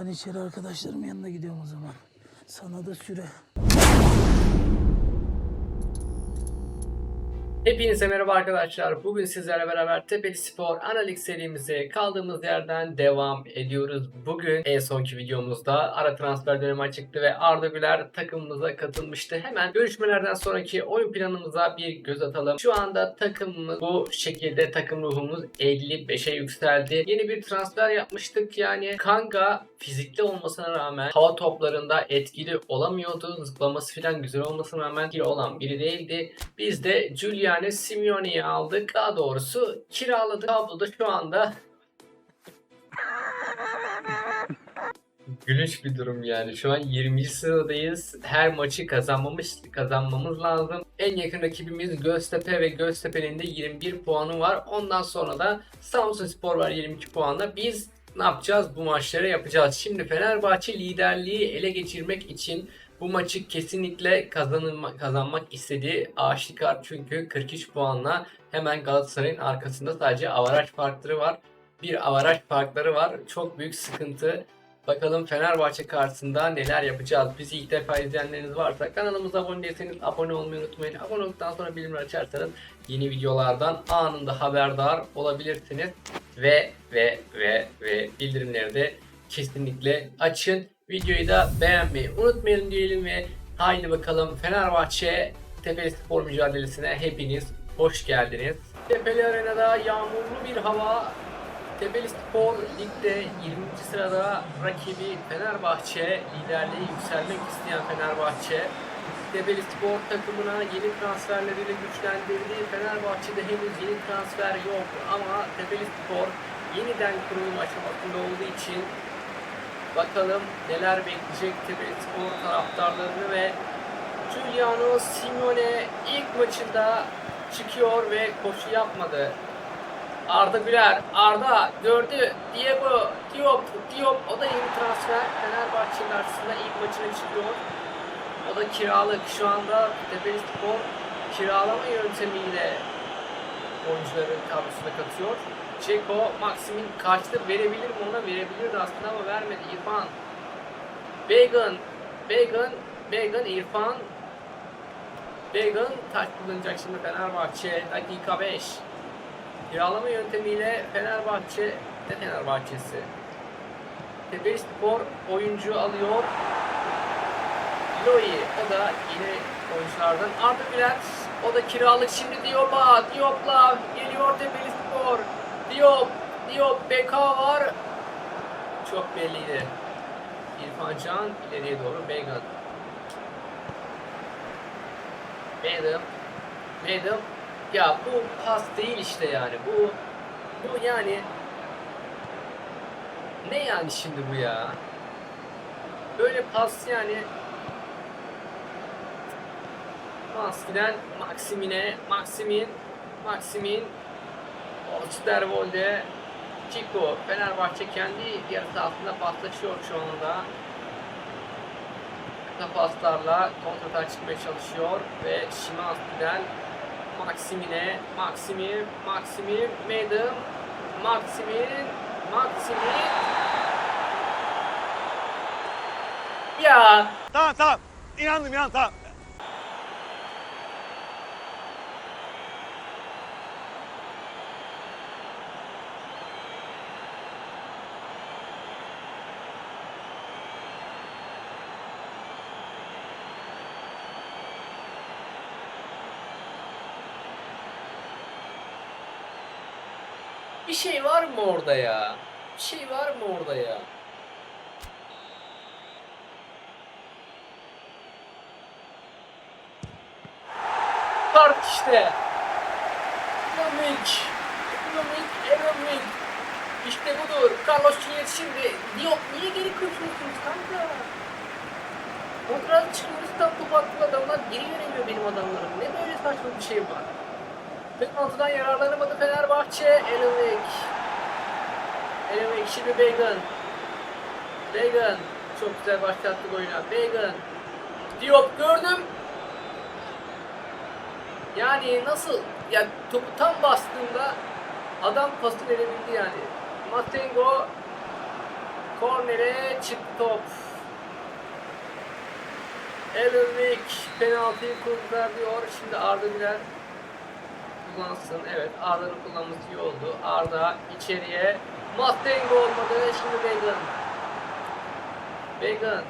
Ben içeri arkadaşlarımın yanına gidiyorum o zaman. Sana da süre. Hepinize merhaba arkadaşlar. Bugün sizlerle beraber Tepeli Spor Analiz serimize kaldığımız yerden devam ediyoruz. Bugün en sonki videomuzda ara transfer dönemi açıktı ve Arda Güler takımımıza katılmıştı. Hemen görüşmelerden sonraki oyun planımıza bir göz atalım. Şu anda takımımız bu şekilde takım ruhumuz 55'e yükseldi. Yeni bir transfer yapmıştık yani Kanga fizikli olmasına rağmen hava toplarında etkili olamıyordu. Zıplaması falan güzel olmasına rağmen etkili olan biri değildi. Biz de Giuliano Simeone'yi aldık. Daha doğrusu kiraladık. Tabloda şu anda Gülünç bir durum yani. Şu an 20. sıradayız. Her maçı kazanmamış, kazanmamız lazım. En yakın rakibimiz Göztepe ve Göztepe'nin de 21 puanı var. Ondan sonra da Samsun Spor var 22 puanla. Biz ne yapacağız? Bu maçları yapacağız. Şimdi Fenerbahçe liderliği ele geçirmek için bu maçı kesinlikle kazanılma, kazanmak istediği aşikar çünkü 43 puanla hemen Galatasaray'ın arkasında sadece avaraj farkları var. Bir avaraj farkları var. Çok büyük sıkıntı. Bakalım Fenerbahçe karşısında neler yapacağız. Bizi ilk defa izleyenleriniz varsa kanalımıza abone değilseniz abone olmayı unutmayın. Abone olduktan sonra bildirimleri açarsanız yeni videolardan anında haberdar olabilirsiniz. Ve ve ve ve bildirimleri de kesinlikle açın. Videoyu da beğenmeyi unutmayın diyelim ve haydi bakalım Fenerbahçe Tepeli Spor mücadelesine hepiniz hoş geldiniz. Tepeli Arena'da yağmurlu bir hava Tepeli Spor ligde 20. sırada rakibi Fenerbahçe liderliğe yükselmek isteyen Fenerbahçe Tepeli Spor takımına yeni transferleriyle güçlendirdi. Fenerbahçe'de henüz yeni transfer yok ama Tepeli Spor yeniden kurulum aşamasında olduğu için bakalım neler bekleyecek Tepeli Spor taraftarlarını ve Giuliano Simeone ilk maçında çıkıyor ve koşu yapmadı. Arda Güler, Arda gördü. Diego, Diop, Diop o da yeni transfer. Fenerbahçe karşısında ilk maçına çıkıyor. O da kiralık. Şu anda Tepeli Spor kiralama yöntemiyle oyuncuların kadrosuna katıyor. Ceko, Maxim'in kaçtı verebilir mi ona verebilirdi aslında ama vermedi. İrfan, Began, Began, Began, İrfan, Began taç kullanacak şimdi Fenerbahçe. Dakika 5. Kiralama yöntemiyle Fenerbahçe de Fenerbahçesi. Tepeli Spor oyuncu alıyor. Loi o da yine oyunculardan. Arda Güler o da kiralık şimdi Diop'a. Diop'la geliyor Tepeli Spor. Diop, Diop BK var. Çok belliydi. İrfan Can ileriye doğru Began. Began. Began. Ya bu pas değil işte yani. Bu bu yani ne yani şimdi bu ya? Böyle pas yani Maski'den Maximine, Maximin, Maximin, Osterwolde, Chico, Fenerbahçe kendi yarı sahasında paslaşıyor şu anda. Kısa paslarla kontrata çıkmaya çalışıyor ve Şimanski'den Maximine, Maximin, Maximin, Madam, Maximin, Maximin. Ya Tamam tamam. İnandım inan tamam. Şey var mı orada ya? Bir şey var mı orada ya? Kart işte. Ibrahimovic. Ibrahimovic, Ibrahimovic. İşte budur. Carlos Chinyet şimdi. Diop niye geri kaçıyorsunuz kanka? Kontrat çıkıyoruz tam topu attığı adamlar geri yöneliyor benim adamlarım. Ne böyle saçma bir şey var? Penaltıdan yararlanamadı Fenerbahçe. Elenvik. Elenvik şimdi Began. Began. Çok güzel başlattı oyuna. Began. Diop gördüm. Yani nasıl ya topu tam bastığında adam pası verebildi yani. Matengo Kornere çıktı top. Ellerwick penaltıyı kurtarıyor. Şimdi Arda Güler kullansın. Evet Arda'nın kullanması iyi oldu. Arda içeriye. Mustang olmadı. Şimdi Began. Began.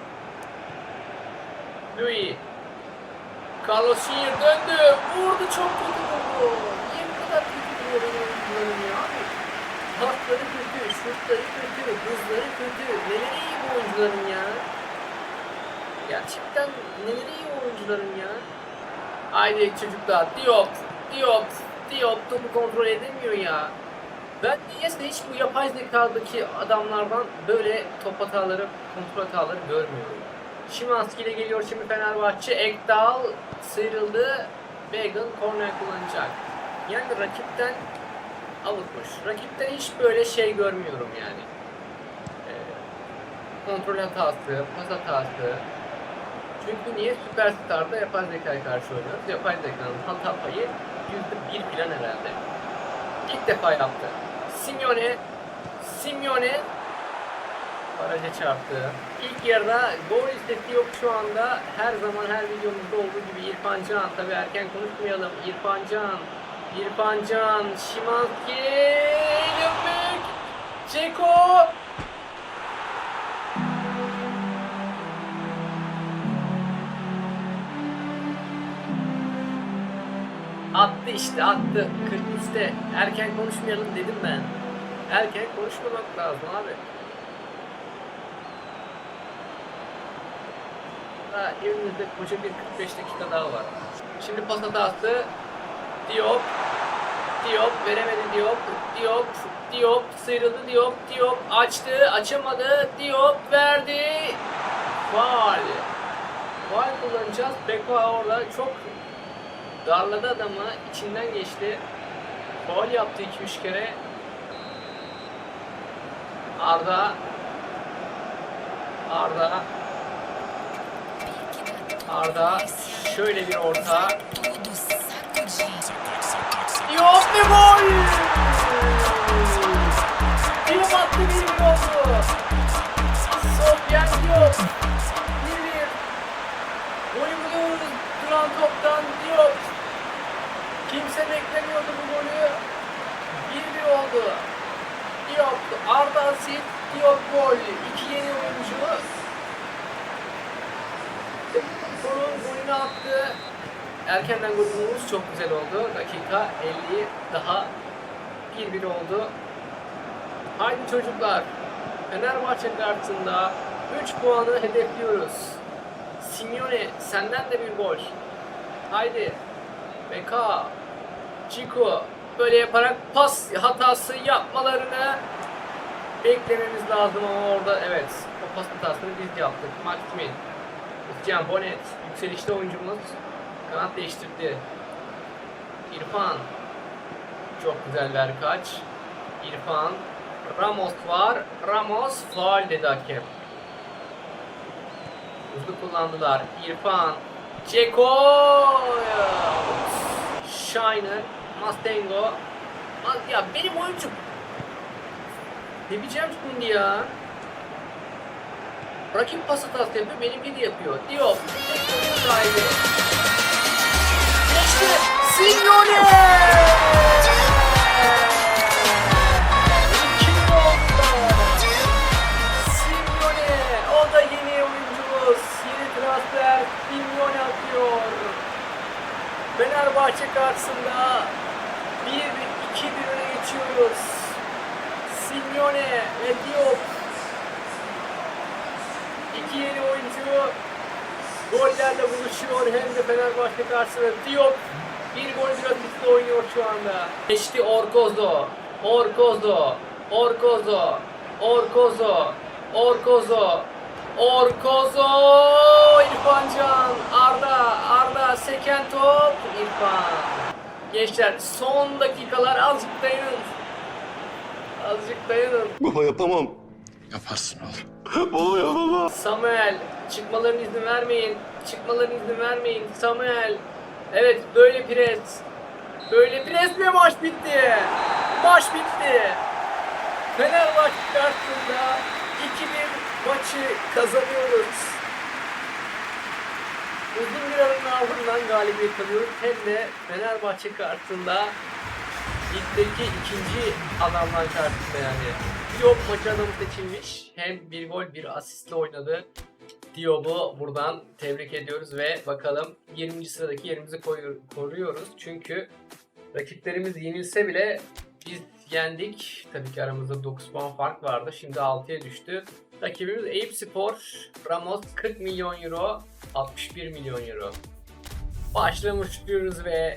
Louis. Carlos Senior döndü. Vurdu çok kötü vurdu. Niye bu kadar kötü vuruyor benim oyuncularım ya? Pasları kötü, şutları kötü, hızları kötü. Neleri iyi bu oyuncuların ya? Gerçekten neleri iyi oyuncuların ya? Haydi çocuklar. Diop, Diop, Diop topu kontrol edemiyor ya. Ben niyeyse hiç bu yapay zekadaki adamlardan böyle top hataları, kontrol hataları görmüyorum. Şimanski ile geliyor şimdi Fenerbahçe. Ekdal sıyrıldı. Began korner kullanacak. Yani rakipten avutmuş. Rakipten hiç böyle şey görmüyorum yani. Ee, kontrol hatası, pas hatası. Çünkü niye Süperstar'da yapay zekaya karşı oynuyoruz? Yapay zekanın hata payı yüzde bir falan herhalde. İlk defa yaptı. Simeone, Simeone Baraja çarptı. İlk yarıda gol istatistiği yok şu anda. Her zaman her videomuzda olduğu gibi İrfan Can. Tabi erken konuşmayalım. İrfan Can. İrfan Can. Şimanski. Gömük. Ceko. Attı işte attı. 43'te. Erken konuşmayalım dedim ben. Erken konuşmamak lazım abi. Daha elimizde koca bir 45 dakika daha var. Şimdi pas hatası. Diop. Diop veremedi Diop. Diop. Diop sıyrıldı Diop. Diop açtı. Açamadı. Diop verdi. Faal. Faal kullanacağız. Beko orada çok darladı adamı. içinden geçti. Faal yaptı 2-3 kere. Arda. Arda. Arda şöyle bir orta. Yok ve gol! Diop attı bir bir oldu. Sofyan Diop. 1-1. Golü buluyoruz duran toptan. Kimse beklemiyordu bu golü. 1-1 oldu. Diop, Arda Asit, Diop gol. İki yeni oyuncu. Sonun golünü attı. Erkenden gol bulmamız çok güzel oldu. Dakika 50 daha 1-1 oldu. Haydi çocuklar. Fenerbahçe karşısında 3 puanı hedefliyoruz. Simeone senden de bir gol. Haydi. Beka. Chico böyle yaparak pas hatası yapmalarını beklememiz lazım ama orada evet o pas hatasını biz yaptık. Maximin. Can Bonet yükselişte oyuncumuz kanat değiştirdi. İrfan çok güzel ver kaç. İrfan Ramos var. Ramos faul dedi hakem. Hızlı kullandılar. İrfan Ceko Shiner Mustango Ya benim oyuncum Ne bileceğim şimdi ya Rakip pas hatası yapıyor, benimki de yapıyor. Diyor. Sahibi. Geçti. Signore! O da yeni oyuncumuz. Yeni transfer. Signore atıyor. Fenerbahçe karşısında 1-2-1 öne geçiyoruz. Signore ve Diop İki yeni oyuncu gollerle buluşuyor hem de Fenerbahçe karşısında Diop bir gol asistle oynuyor şu anda. Geçti Orkozo, Orkozo, Orkozo, Orkozo, Orkozo, Orkozo, İrfan Can, Arda, Arda seken top, İrfan. Gençler son dakikalar azıcık dayanın. Azıcık dayanın. Baba yapamam. Yaparsın oğlum. Baba yapamam. Samuel çıkmalarına izin vermeyin. Çıkmalarına izin vermeyin. Samuel. Evet böyle pres. Böyle presle maç bitti. Maç bitti. Fenerbahçe karşısında maçı kazanıyoruz. Uzun bir aranın ardından galibiyet alıyoruz. Hem de Fenerbahçe karşısında ligdeki ikinci adamlar karşısında yani. Diop maçı adamı seçilmiş. Hem bir gol bir asistle oynadı. Diop'u buradan tebrik ediyoruz ve bakalım 20. sıradaki yerimizi koruyoruz. Çünkü rakiplerimiz yenilse bile biz yendik. Tabii ki aramızda 9 puan fark vardı. Şimdi 6'ya düştü. Rakibimiz Eyüp Spor. Ramos 40 milyon euro. 61 milyon euro. Başlamış diyoruz ve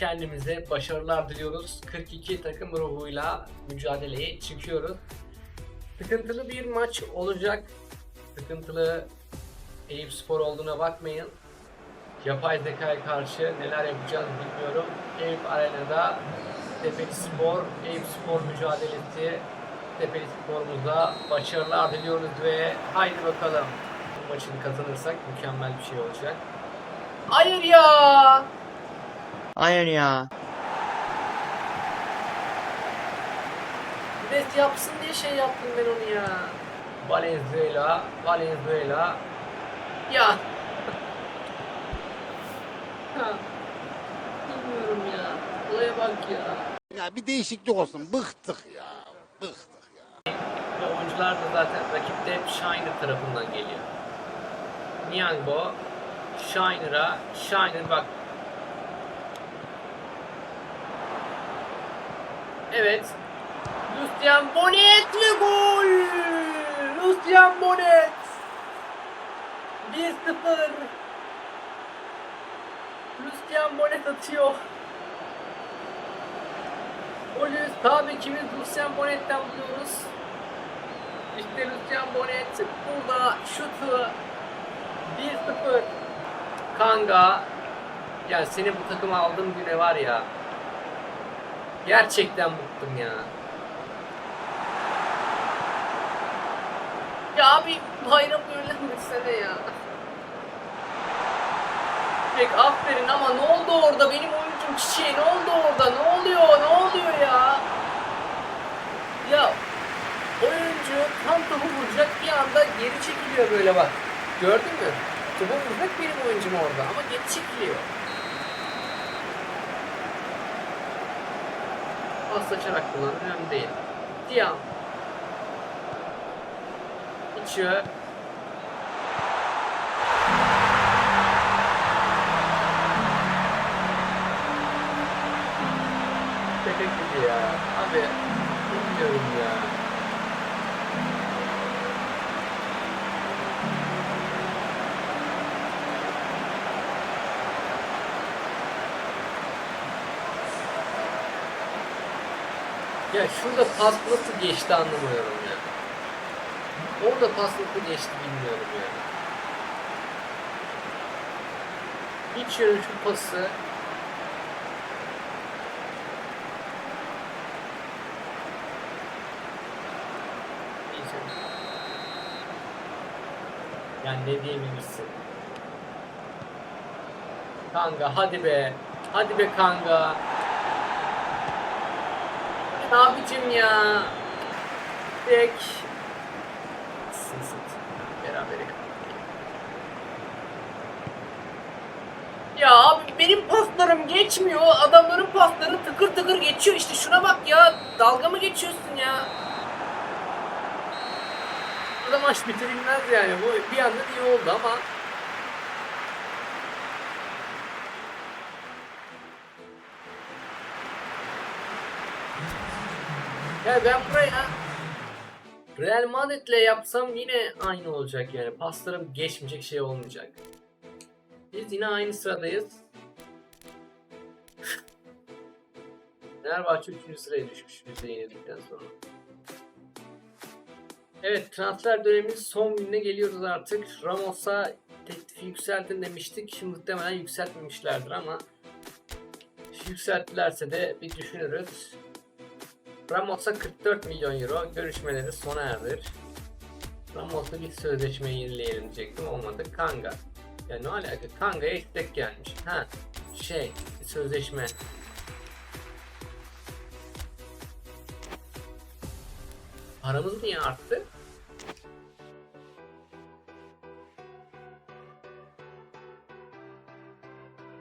kendimize başarılar diliyoruz. 42 takım ruhuyla mücadeleye çıkıyoruz. Sıkıntılı bir maç olacak. Sıkıntılı Eyüp Spor olduğuna bakmayın. Yapay zekaya karşı neler yapacağız bilmiyorum. Eyüp Arena'da Tepeli Spor, Eyüp Spor mücadelesi Tepeli Spor'umuza başarılar diliyoruz ve haydi bakalım. Bu maçını kazanırsak mükemmel bir şey olacak. Hayır ya! Hayır ya. Net yapsın diye şey yaptım ben onu ya. Valenzuela, Valenzuela. Ya. Ha. Bilmiyorum ya. Olaya bak ya. Ya bir değişiklik olsun. Bıktık ya. Bıktık ya. Ve oyuncular da zaten rakipte hep Shiner tarafından geliyor. Niangbo, Shiner'a, Shiner bak. Evet. Lucian Bonet gol! Lucian Bonet! 1-0. Lucian Bonet atıyor. Golü sağ bekimiz Lucian Bonet'ten buluyoruz. İşte Lucian Bonet burada şutu 1-0. Kanga ya seni bu takıma aldığım güne var ya gerçekten bıktım ya. Ya abi bayram öğrenmesene ya. Pek aferin ama ne oldu orada benim oyuncum çiçeği ne oldu orada ne oluyor ne oluyor ya? Ya oyuncu tam topu vuracak bir anda geri çekiliyor böyle bak. Gördün mü? Topu vuracak benim oyuncum orada ama geri çekiliyor. Pas açarak kullanır değil. Diyan. İçiyor. Gibi ya. Abi bilmiyorum ya. Ya şurada pas nasıl geçti anlamıyorum ya. Orada pas nasıl geçti bilmiyorum ya. Hiç yönü şu pası. Yani ne diyebilirsin? Kanga hadi be. Hadi be Kanga. Abicim ya? Berabere kaldık. Ya abi benim paslarım geçmiyor. Adamların pasları tıkır tıkır geçiyor. İşte şuna bak ya. Dalga mı geçiyorsun ya? Bu da maç bitirilmez yani. Bu bir anda iyi oldu ama Ya ben buraya Real Madrid'le yapsam yine aynı olacak yani. Paslarım geçmeyecek şey olmayacak. Biz yine aynı sıradayız. Fenerbahçe 3. sıraya düşmüş bize yenildikten sonra. Evet transfer döneminin son gününe geliyoruz artık. Ramos'a teklifi yükseltin demiştik. Şimdi muhtemelen yükseltmemişlerdir ama yükselttilerse de bir düşünürüz. Ramos'a 44 milyon euro görüşmeleri sona erdir. Ramos'la bir sözleşme yenileyelim diyecektim olmadı. Kanga. Ya ne alaka? Kanga'ya istek gelmiş. Ha şey sözleşme. Paramız niye arttı?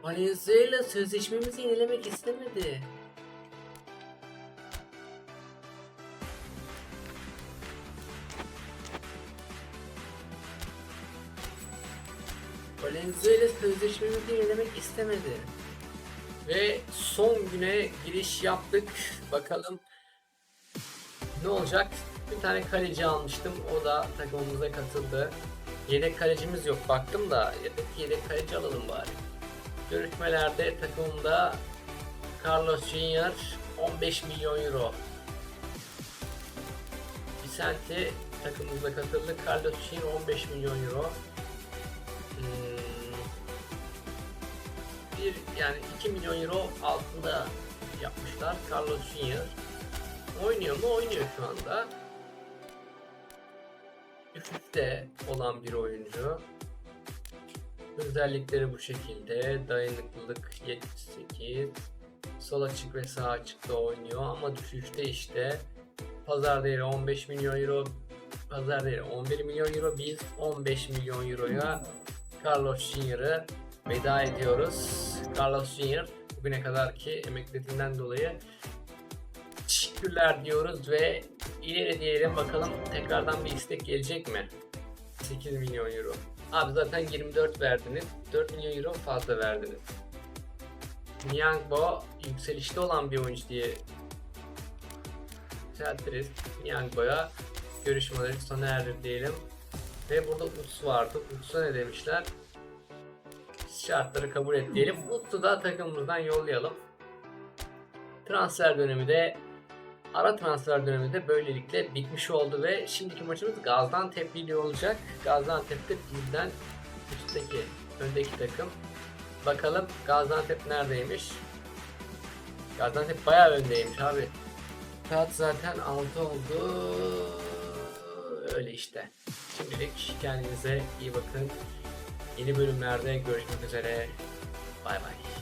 Valenzuela sözleşmemizi yenilemek istemedi. Valenzuela sözleşmemizi yenilemek istemedi. Ve son güne giriş yaptık. Bakalım ne olacak? Bir tane kaleci almıştım. O da takımımıza katıldı. Yedek kalecimiz yok. Baktım da yedek, yedek kaleci alalım bari. Görüşmelerde takımımda Carlos Junior 15 milyon euro. Vicente takımımıza katıldı. Carlos Junior 15 milyon euro. Hmm, bir yani 2 milyon euro altında yapmışlar. Carlos Junior. Oynuyor mu? Oynuyor şu anda. Düşüşte olan bir oyuncu. Özellikleri bu şekilde. Dayanıklılık 78. Sol açık ve sağ açıkta oynuyor ama düşüşte işte. Pazar değeri 15 milyon euro. Pazar değeri 11 milyon euro. Biz 15 milyon euroya Carlos Junior'ı veda ediyoruz. Carlos Junior bugüne kadarki emekliliğinden dolayı teşekkürler diyoruz ve ileri diyelim bakalım tekrardan bir istek gelecek mi? 8 milyon euro. Abi zaten 24 verdiniz. 4 milyon euro fazla verdiniz. Niangbo yükselişte olan bir oyuncu diye yükseltiriz. Niangbo'ya görüşmeleri sona erdir diyelim. Ve burada Uts vardı. Uts'a ne demişler? Şartları kabul et diyelim. Uts'u da takımımızdan yollayalım. Transfer dönemi de ara transfer dönemi de böylelikle bitmiş oldu ve şimdiki maçımız Gaziantep ile olacak. Gaziantep'te bizden üstteki, öndeki takım. Bakalım Gaziantep neredeymiş? Gaziantep bayağı öndeymiş abi. Saat zaten 6 oldu. Öyle işte. Şimdilik kendinize iyi bakın. Yeni bölümlerde görüşmek üzere. Bay bay.